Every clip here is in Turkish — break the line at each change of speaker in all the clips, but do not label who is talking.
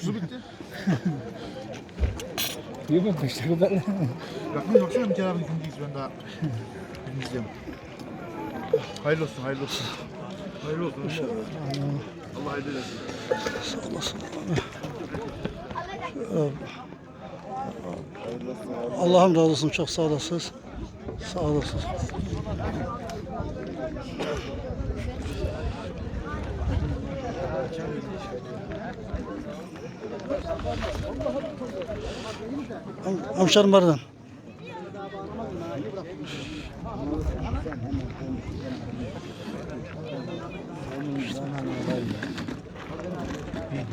Su bitti.
Yok mu beş dakika bekle.
Bakmıyor baksana bir kere abi ikinciyiz ben daha. Birinciyim. Hayırlı olsun, hayırlı olsun. Hayırlı olsun. Allah hayırlı.
Sağ olasın abi. Allah'ım razı olsun. Çok sağ olasınız. Sağ olasınız.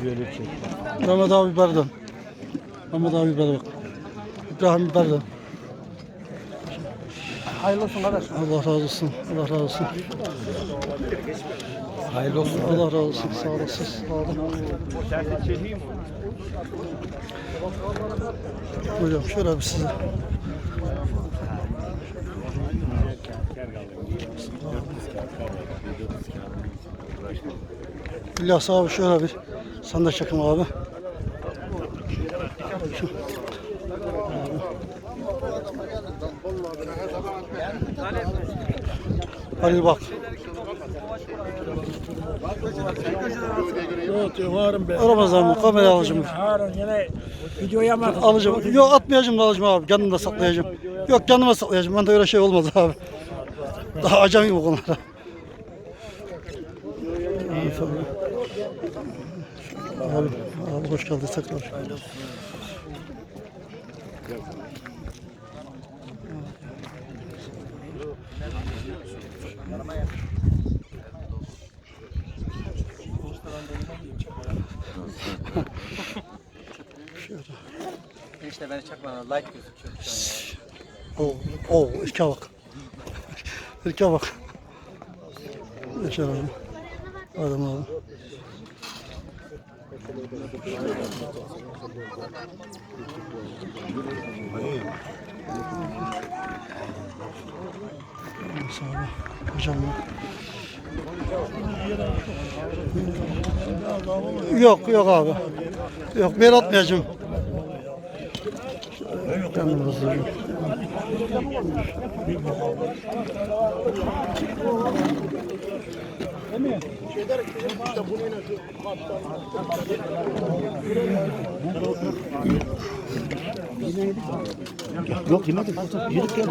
Böyle çek.
Mehmet abi biberden. Mehmet abi bak. İbrahim biberden.
Hayırlı olsun kardeş.
Allah razı olsun. Allah razı olsun.
Hayırlı olsun.
Allah razı olsun. Sağ olasın. Sağ olun. Hocam şöyle bir size. İlyas abi şöyle bir de çekin abi. Halil bak. Ramazan mı? Kamera alacağım.
Harun yine videoya mı?
Alacağım. Yok atmayacağım da alacağım abi. Kendimde saklayacağım. Yok kendime saklayacağım. Bende öyle şey olmaz abi. Daha acayip bu. Evet abi. Abi, abi hoş geldin tekrar.
İşte beni çakmadan like gözüküyor.
Oo, oo, ilke bak. İlke bak. Yaşar abi. Adam abi. Sağ ol. Hocam ya. Yok yok abi. Yok ben atmayacağım. Kendim hazırım.
Yok yemedik. Gel.